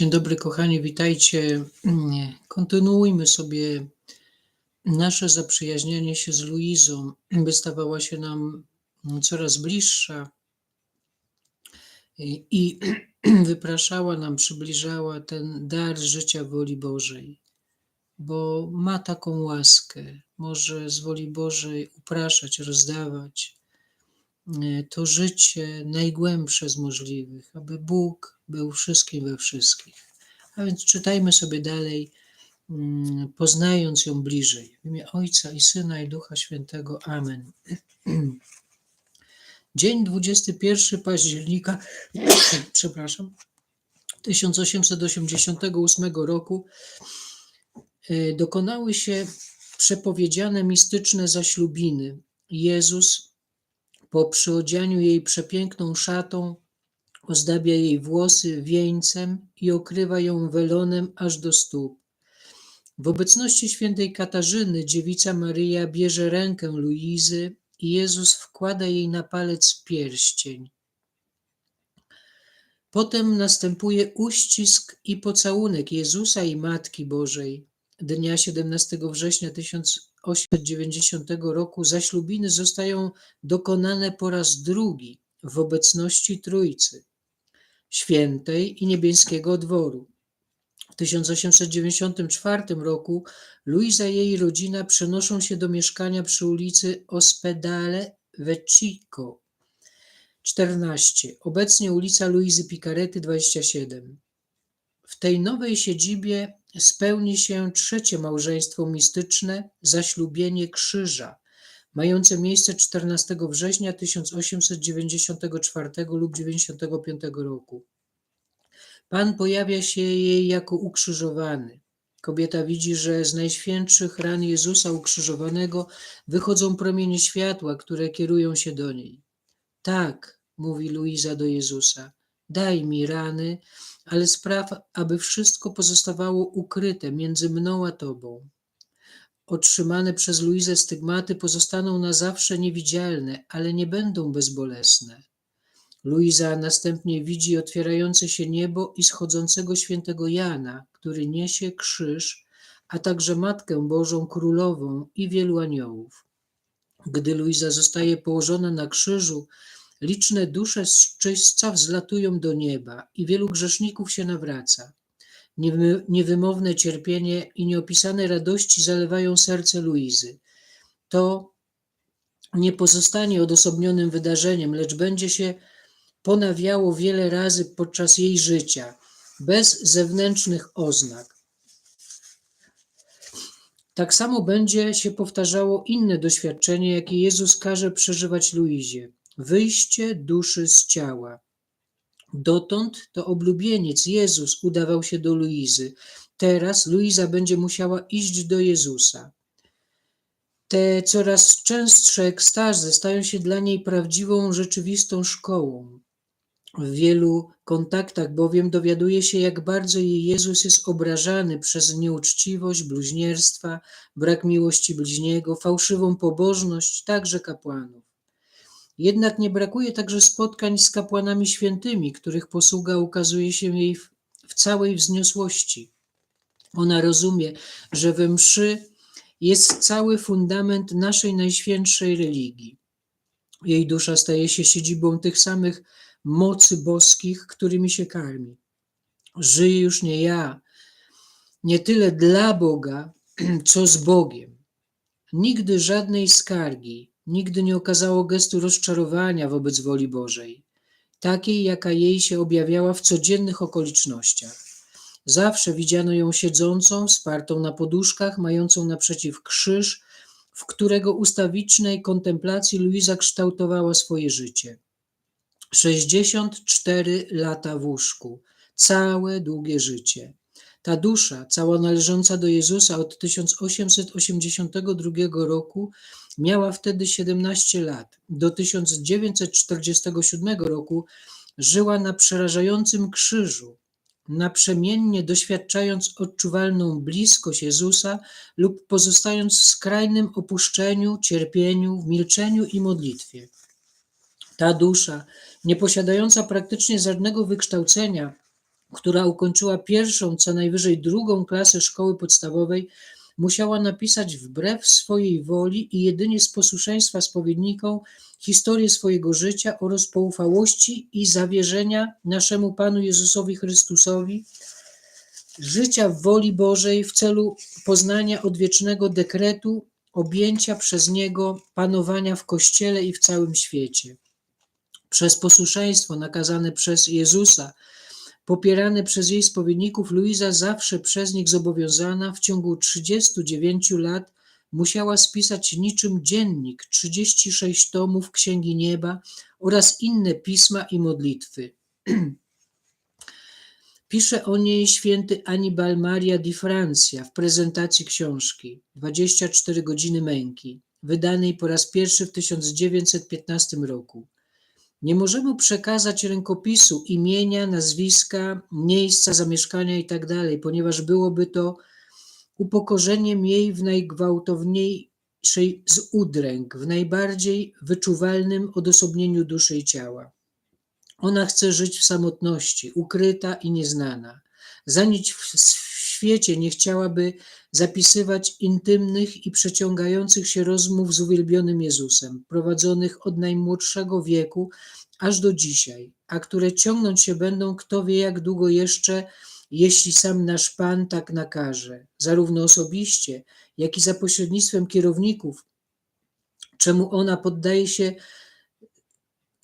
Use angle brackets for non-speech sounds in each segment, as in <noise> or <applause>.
Dzień dobry, kochani, witajcie. Kontynuujmy sobie nasze zaprzyjaźnianie się z Luizą, by stawała się nam coraz bliższa i, i <clears throat> wypraszała nam, przybliżała ten dar życia woli Bożej, bo ma taką łaskę, może z woli Bożej upraszać, rozdawać to życie najgłębsze z możliwych, aby Bóg był wszystkim we wszystkich. A więc czytajmy sobie dalej, mm, poznając ją bliżej. W imię Ojca i Syna i Ducha Świętego. Amen. <clears throat> Dzień 21 października, <clears throat> przepraszam, 1888 roku y, dokonały się przepowiedziane mistyczne zaślubiny. Jezus po przyodzianiu jej przepiękną szatą ozdabia jej włosy wieńcem i okrywa ją welonem aż do stóp. W obecności świętej Katarzyny dziewica Maryja bierze rękę Luizy i Jezus wkłada jej na palec pierścień. Potem następuje uścisk i pocałunek Jezusa i Matki Bożej. Dnia 17 września 1890 roku zaślubiny zostają dokonane po raz drugi w obecności Trójcy, Świętej i Niebieskiego Dworu. W 1894 roku Luisa i jej rodzina przenoszą się do mieszkania przy ulicy Ospedale Vecchico 14, obecnie ulica Luizy Picarety 27. W tej nowej siedzibie spełni się trzecie małżeństwo mistyczne, zaślubienie krzyża, mające miejsce 14 września 1894 lub 95 roku. Pan pojawia się jej jako ukrzyżowany. Kobieta widzi, że z najświętszych ran Jezusa ukrzyżowanego wychodzą promienie światła, które kierują się do niej. Tak, mówi Luiza do Jezusa, daj mi rany, ale spraw, aby wszystko pozostawało ukryte między mną a Tobą. Otrzymane przez Luizę stygmaty pozostaną na zawsze niewidzialne, ale nie będą bezbolesne. Luiza następnie widzi otwierające się niebo i schodzącego świętego Jana, który niesie krzyż, a także Matkę Bożą Królową i wielu aniołów. Gdy Luiza zostaje położona na krzyżu, liczne dusze z czyśćca wzlatują do nieba i wielu grzeszników się nawraca. Niewymowne cierpienie i nieopisane radości zalewają serce Luizy. To nie pozostanie odosobnionym wydarzeniem, lecz będzie się ponawiało wiele razy podczas jej życia, bez zewnętrznych oznak. Tak samo będzie się powtarzało inne doświadczenie, jakie Jezus każe przeżywać Luizie wyjście duszy z ciała. Dotąd to oblubieniec Jezus udawał się do Luizy. Teraz Luiza będzie musiała iść do Jezusa. Te coraz częstsze ekstazy stają się dla niej prawdziwą, rzeczywistą szkołą. W wielu kontaktach bowiem dowiaduje się, jak bardzo jej Jezus jest obrażany przez nieuczciwość, bluźnierstwa, brak miłości bliźniego, fałszywą pobożność, także kapłanów. Jednak nie brakuje także spotkań z kapłanami świętymi, których posługa ukazuje się jej w, w całej wzniosłości. Ona rozumie, że we mszy jest cały fundament naszej najświętszej religii. Jej dusza staje się siedzibą tych samych mocy boskich, którymi się karmi. Żyje już nie ja, nie tyle dla Boga, <clears throat> co z Bogiem. Nigdy żadnej skargi, nigdy nie okazało gestu rozczarowania wobec woli Bożej, takiej, jaka jej się objawiała w codziennych okolicznościach. Zawsze widziano ją siedzącą, spartą na poduszkach, mającą naprzeciw krzyż, w którego ustawicznej kontemplacji Luiza kształtowała swoje życie. 64 lata w łóżku, całe długie życie. Ta dusza, cała należąca do Jezusa od 1882 roku, miała wtedy 17 lat. Do 1947 roku żyła na przerażającym krzyżu, naprzemiennie doświadczając odczuwalną bliskość Jezusa lub pozostając w skrajnym opuszczeniu, cierpieniu, w milczeniu i modlitwie. Ta dusza, nie posiadająca praktycznie żadnego wykształcenia, która ukończyła pierwszą, co najwyżej drugą klasę szkoły podstawowej, musiała napisać wbrew swojej woli i jedynie z posłuszeństwa spowiednikom historię swojego życia oraz poufałości i zawierzenia naszemu Panu Jezusowi Chrystusowi, życia w woli Bożej w celu poznania odwiecznego dekretu, objęcia przez Niego panowania w Kościele i w całym świecie. Przez posłuszeństwo nakazane przez Jezusa, popierane przez jej spowiedników, Luiza zawsze przez nich zobowiązana w ciągu 39 lat musiała spisać niczym dziennik 36 tomów Księgi Nieba oraz inne pisma i modlitwy. <clears throat> Pisze o niej święty Anibal Maria di Francia w prezentacji książki 24 godziny męki, wydanej po raz pierwszy w 1915 roku. Nie możemy przekazać rękopisu imienia, nazwiska, miejsca zamieszkania itd., ponieważ byłoby to upokorzeniem jej w najgwałtowniejszej z udręk, w najbardziej wyczuwalnym odosobnieniu duszy i ciała. Ona chce żyć w samotności, ukryta i nieznana. Za nic w świecie nie chciałaby zapisywać intymnych i przeciągających się rozmów z uwielbionym Jezusem, prowadzonych od najmłodszego wieku aż do dzisiaj, a które ciągnąć się będą kto wie jak długo jeszcze, jeśli sam nasz Pan tak nakaże, zarówno osobiście, jak i za pośrednictwem kierowników, czemu ona poddaje się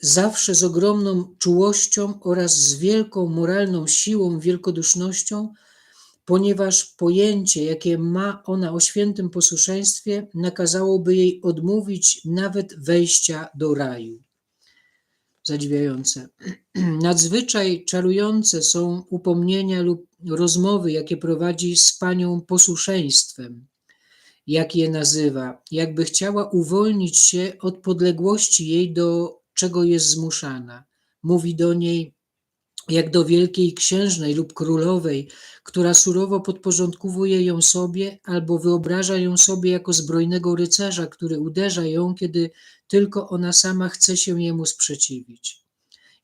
zawsze z ogromną czułością oraz z wielką moralną siłą, wielkodusznością, ponieważ pojęcie, jakie ma ona o świętym posłuszeństwie, nakazałoby jej odmówić nawet wejścia do raju. Zadziwiające. <clears throat> Nadzwyczaj czarujące są upomnienia lub rozmowy, jakie prowadzi z panią posłuszeństwem, jak je nazywa, jakby chciała uwolnić się od podległości jej do czego jest zmuszana. Mówi do niej jak do wielkiej księżnej lub królowej, która surowo podporządkowuje ją sobie albo wyobraża ją sobie jako zbrojnego rycerza, który uderza ją, kiedy tylko ona sama chce się jemu sprzeciwić.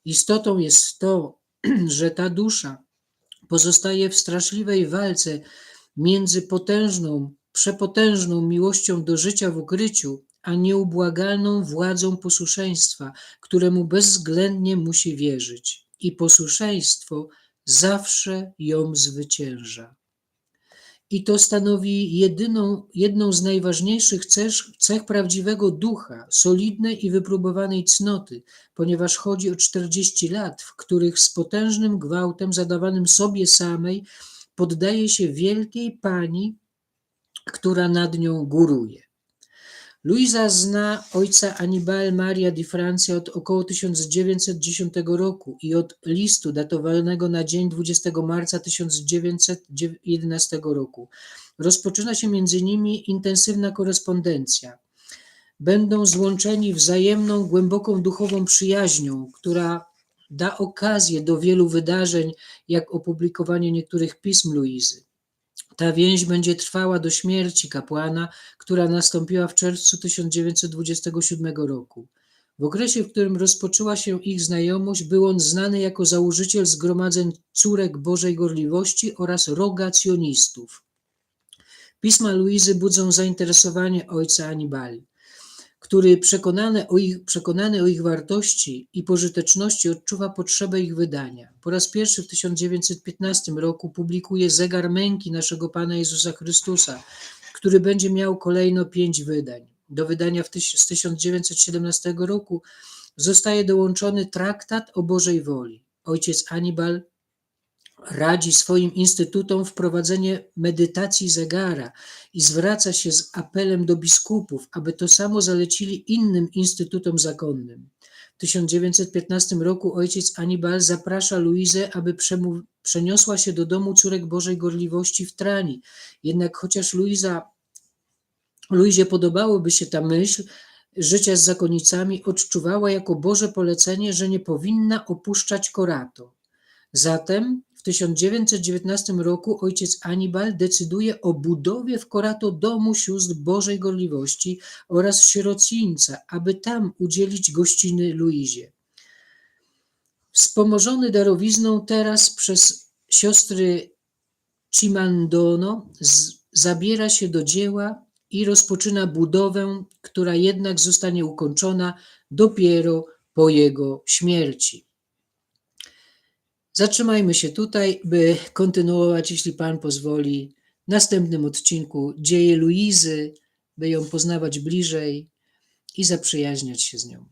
Istotą jest to, <clears throat> że ta dusza pozostaje w straszliwej walce między potężną, przepotężną miłością do życia w ukryciu, a nieubłagalną władzą posłuszeństwa, któremu bezwzględnie musi wierzyć. I posłuszeństwo zawsze ją zwycięża. I to stanowi jedyną, jedną z najważniejszych cech, cech prawdziwego ducha, solidnej i wypróbowanej cnoty, ponieważ chodzi o 40 lat, w których z potężnym gwałtem zadawanym sobie samej poddaje się wielkiej pani, która nad nią góruje. Luisa zna ojca Anibal Maria di Francia od około 1910 roku i od listu datowanego na dzień 20 marca 1911 roku. Rozpoczyna się między nimi intensywna korespondencja. Będą złączeni wzajemną, głęboką duchową przyjaźnią, która da okazję do wielu wydarzeń, jak opublikowanie niektórych pism Luizy. Ta więź będzie trwała do śmierci kapłana, która nastąpiła w czerwcu 1927 roku. W okresie, w którym rozpoczęła się ich znajomość, był on znany jako założyciel zgromadzeń córek Bożej Gorliwości oraz rogacjonistów. Pisma Luizy budzą zainteresowanie ojca Anibali który przekonany o, ich, przekonany o ich wartości i pożyteczności odczuwa potrzebę ich wydania. Po raz pierwszy w 1915 roku publikuje Zegar Męki naszego Pana Jezusa Chrystusa, który będzie miał kolejno pięć wydań. Do wydania tyś, z 1917 roku zostaje dołączony traktat o Bożej woli. Ojciec Anibal radzi swoim instytutom wprowadzenie medytacji zegara i zwraca się z apelem do biskupów, aby to samo zalecili innym instytutom zakonnym. W 1915 roku ojciec Anibal zaprasza Luizę, aby przeniosła się do domu córek Bożej Gorliwości w Trani. Jednak chociaż Luiza, Luizie podobałoby się ta myśl, życia z zakonnicami, odczuwała jako Boże polecenie, że nie powinna opuszczać Korato. Zatem w 1919 roku ojciec Anibal decyduje o budowie w Korato domu sióstr Bożej Gorliwości oraz sierocińca, aby tam udzielić gościny Luizie. Wspomożony darowizną teraz przez siostry Cimandono zabiera się do dzieła i rozpoczyna budowę, która jednak zostanie ukończona dopiero po jego śmierci. Zatrzymajmy się tutaj, by kontynuować, jeśli Pan pozwoli, w następnym odcinku dzieje Luizy, by ją poznawać bliżej i zaprzyjaźniać się z nią.